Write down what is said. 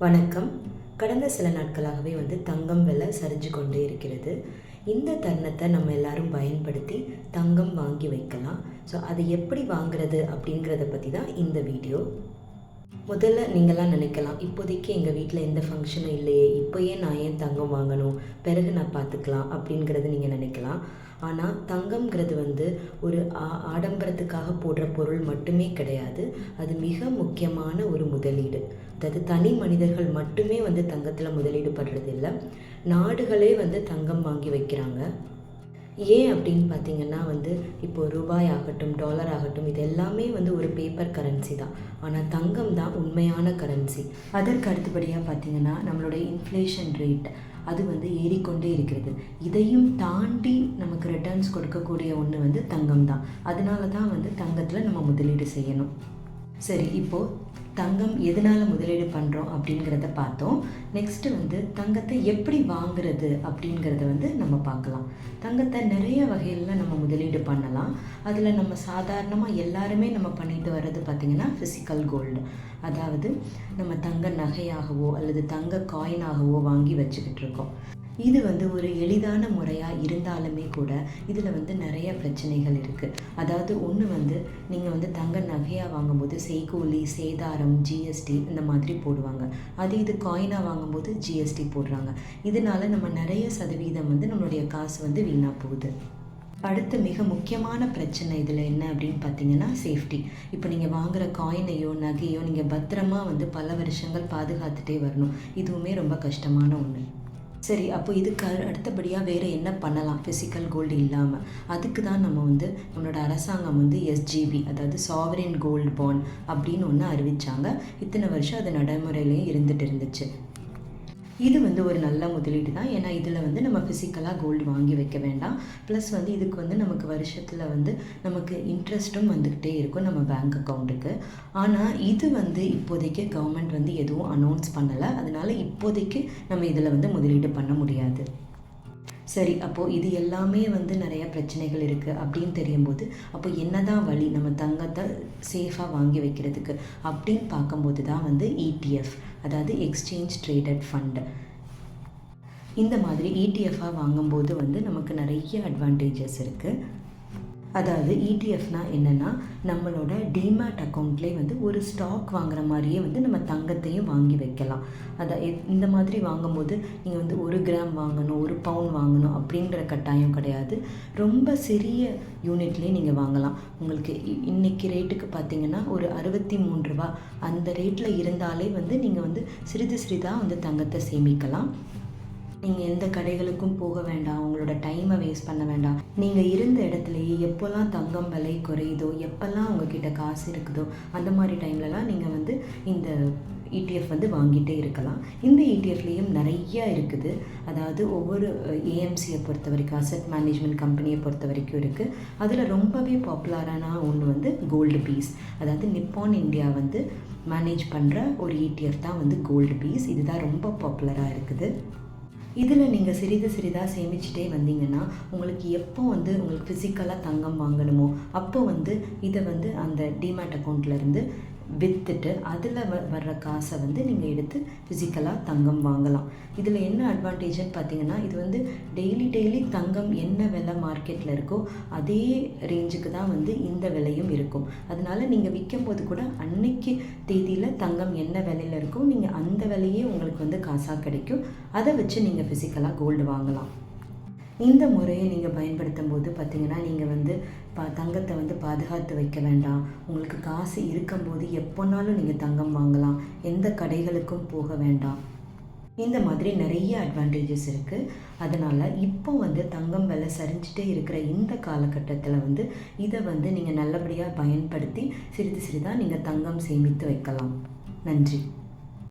வணக்கம். கடந்த சில நாட்களாகவே வந்து தங்கம் விலை சரிஞ்சு கொண்டே இருக்கிறது. இந்த தருணத்தை நம்ம எல்லாரும் பயன்படுத்தி தங்கம் வாங்கி வைக்கலாம். ஸோ அதை எப்படி வாங்குறது அப்படிங்கிறத பற்றி தான் இந்த வீடியோ. முதல்ல நீங்களாம் நினைக்கலாம் இப்போதைக்கு எங்கள் வீட்டில் எந்த ஃபங்க்ஷனும் இல்லையே இப்போயே நான் ஏன் தங்கம் வாங்கணும் பிறகு நான் பார்த்துக்கலாம் அப்படிங்கிறது நீங்கள் நினைக்கலாம். ஆனால் தங்கம்ங்கிறது வந்து ஒரு ஆ ஆடம்பரத்துக்காக போடுற பொருள் மட்டுமே கிடையாது. அது மிக முக்கியமான ஒரு முதலீடு. அதாவது தனி மனிதர்கள் மட்டுமே வந்து தங்கத்தில் முதலீடு படுறதில்லை நாடுகளே வந்து தங்கம் வாங்கி வைக்கிறாங்க. ஏன் அப்படின்னு பார்த்தீங்கன்னா வந்து இப்போ ரூபாய் ஆகட்டும் டாலர் ஆகட்டும் இது எல்லாமே வந்து ஒரு பேப்பர் கரன்சி தான். ஆனால் தங்கம் தான் உண்மையான கரன்சி அதற்கு அடுத்தபடியாக பார்த்தீங்கன்னா நம்மளுடைய இன்ஃப்ளேஷன் ரேட் அது வந்து ஏறிக்கொண்டே இருக்கிறது. இதையும் தாண்டி நமக்கு ரிட்டர்ன்ஸ் கொடுக்கக்கூடிய ஒன்று வந்து தங்கம் தான். அதனால தான் வந்து தங்கத்தில் நம்ம முதலீடு செய்யணும். சரி இப்போது தங்கம் எதனால் முதலீடு பண்ணுறோம் அப்படிங்கிறத பார்த்தோம். நெக்ஸ்ட்டு வந்து தங்கத்தை எப்படி வாங்குறது அப்படிங்கிறத வந்து நம்ம பார்க்கலாம். தங்கத்தை நிறைய வகையில் நம்ம முதலீடு பண்ணலாம். அதில் நம்ம சாதாரணமாக எல்லாருமே நம்ம பண்ணிட்டு வர்றது பார்த்திங்கன்னா ஃபிசிக்கல் கோல்டு அதாவது நம்ம தங்க நகையாகவோ அல்லது தங்க காயினாகவோ வாங்கி வச்சுக்கிட்டு இருக்கோம். இது வந்து ஒரு எளிதான முறையாக இருந்தாலுமே கூட இதில் வந்து நிறைய பிரச்சனைகள் இருக்குது அதாவது ஒன்று வந்து நீங்கள் வந்து தங்க நகையாக வாங்கும்போது செய்கூலி சேதாரம் ஜிஎஸ்டி இந்த மாதிரி போடுவாங்க. அது இது காயினாக வாங்கும்போது ஜிஎஸ்டி போடுறாங்க. இதனால நம்ம நிறைய சதவீதம் வந்து நம்மளுடைய காசு வந்து வீணாக போகுது. அடுத்த மிக முக்கியமான பிரச்சனை இதில் என்ன அப்படின்னு பார்த்தீங்கன்னா சேஃப்டி இப்போ நீங்கள் வாங்குகிற காயினையோ நகையோ நீங்கள் பத்திரமா வந்து பல வருஷங்கள் பாதுகாத்துட்டே வரணும். இதுவுமே ரொம்ப கஷ்டமான ஒன்று சரி அப்போ இதுக்கு அடுத்தபடியாக வேறு என்ன பண்ணலாம்? ஃபிசிக்கல் கோல்டு இல்லாமல் அதுக்கு தான் நம்ம வந்து நம்மளோட அரசாங்கம் வந்து எஸ்ஜிபி அதாவது சாவரின் கோல்டு பாண்ட் அப்படின்னு ஒன்று அறிவித்தாங்க இத்தனை வருஷம் அது நடைமுறையிலையும் இருந்துகிட்டு இருந்துச்சு. இது வந்து ஒரு நல்ல முதலீடு தான். ஏன்னா இதில் வந்து நம்ம ஃபிசிக்கலாக கோல்டு வாங்கி வைக்க வேண்டாம். ப்ளஸ் வந்து இதுக்கு வந்து நமக்கு வருஷத்தில் வந்து நமக்கு இன்ட்ரெஸ்ட்டும் வந்துக்கிட்டே இருக்கும் நம்ம பேங்க் அக்கௌண்ட்டுக்கு ஆனால் இது வந்து இப்போதைக்கு கவர்மெண்ட் வந்து எதுவும் அனௌன்ஸ் பண்ணலை. அதனால் இப்போதைக்கு நம்ம இதில் வந்து முதலீடு பண்ண முடியாது. சரி அப்போது இது எல்லாமே வந்து நிறைய பிரச்சனைகள் இருக்குது அப்படின்னு தெரியும்போது அப்போ என்ன தான் வழி நம்ம தங்கத்தை சேஃபாக வாங்கி வைக்கிறதுக்கு அப்படின்னு பார்க்கும்போது தான் வந்து இடிஎஃப் அதாவது எக்ஸ்சேஞ்ச் ட்ரேடட் ஃபண்டு இந்த மாதிரி இடிஎஃபாக வாங்கும்போது வந்து நமக்கு நிறைய அட்வான்டேஜஸ் இருக்குது அதாவது இடிஎஃப்னா என்னென்னா நம்மளோட டிமேட் அக்கௌண்ட்லேயே வந்து ஒரு ஸ்டாக் வாங்குற மாதிரியே வந்து நம்ம தங்கத்தையும் வாங்கி வைக்கலாம். அதை இந்த மாதிரி வாங்கும்போது நீங்கள் வந்து ஒரு கிராம் வாங்கணும் ஒரு பவுன் வாங்கணும் அப்படின்ற கட்டாயம் கிடையாது. ரொம்ப சிறிய யூனிட்லேயே நீங்கள் வாங்கலாம். உங்களுக்கு இன்றைக்கி ரேட்டுக்கு பார்த்தீங்கன்னா ஒரு அறுபத்தி மூன்று ரூபா. அந்த ரேட்டில் இருந்தாலே வந்து நீங்கள் வந்து சிறிது சிறிதாக வந்து தங்கத்தை சேமிக்கலாம். நீங்கள் எந்த கடைகளுக்கும் போக வேண்டாம். உங்களோட டைமை வேஸ்ட் பண்ண வேண்டாம். நீங்கள் இருந்த இடத்துலையே எப்போல்லாம் தங்கம் விலை குறையுதோ எப்போல்லாம் உங்ககிட்ட காசு இருக்குதோ அந்த மாதிரி டைம்லலாம் நீங்கள் வந்து இந்த இடிஎஃப் வந்து வாங்கிட்டே இருக்கலாம். இந்த இடிஎஃப்லேயும் நிறையா இருக்குது. அதாவது ஒவ்வொரு ஏஎம்சியை பொறுத்த வரைக்கும் அசட் மேனேஜ்மெண்ட் கம்பெனியை பொறுத்த வரைக்கும் இருக்குது அதில் ரொம்பவே பாப்புலரான ஒன்று வந்து கோல்டு பீஸ் அதாவது நிப்பான் இந்தியா வந்து மேனேஜ் பண்ணுற ஒரு இடிஎஃப் தான் வந்து கோல்டு பீஸ் இதுதான் ரொம்ப பாப்புலராக இருக்குது. இதில் நீங்கள் சிறிது சிறிதாக சேமிச்சுட்டே வந்தீங்கன்னா உங்களுக்கு எப்போ வந்து உங்களுக்கு ஃபிசிக்கலாக தங்கம் வாங்கணுமோ அப்போ வந்து இதை வந்து அந்த டிமேட் அக்கௌண்ட்லேருந்து விற்றுட்டு அதில் வ வர்ற காசை வந்து நீங்கள் எடுத்து ஃபிசிக்கலாக தங்கம் வாங்கலாம். இதில் என்ன அட்வான்டேஜ்னு பார்த்தீங்கன்னா இது வந்து டெய்லி டெய்லி தங்கம் என்ன விலை மார்க்கெட்டில் இருக்கோ அதே ரேஞ்சுக்கு தான் வந்து இந்த விலையும் இருக்கும். அதனால நீங்கள் விற்கும் போது கூட அன்னைக்கு தேதியில் தங்கம் என்ன விலையில் இருக்கோ நீங்கள் அந்த விலையே உங்களுக்கு வந்து காசாக கிடைக்கும். அதை வச்சு நீங்கள் ஃபிசிக்கலாக கோல்டு வாங்கலாம். இந்த முறையை நீங்கள் பயன்படுத்தும் போது பார்த்தீங்கன்னா நீங்கள் வந்து பா தங்கத்தை வந்து பாதுகாத்து வைக்க வேண்டாம். உங்களுக்கு காசு இருக்கும்போது எப்போனாலும் நீங்கள் தங்கம் வாங்கலாம். எந்த கடைகளுக்கும் போக வேண்டாம். இந்த மாதிரி நிறைய அட்வான்டேஜஸ் இருக்குது அதனால் இப்போ வந்து தங்கம் விலை சரிஞ்சிட்டே இருக்கிற இந்த காலகட்டத்தில் வந்து இதை வந்து நீங்கள் நல்லபடியாக பயன்படுத்தி சிறிது சிறிதாக நீங்கள் தங்கம் சேமித்து வைக்கலாம். நன்றி.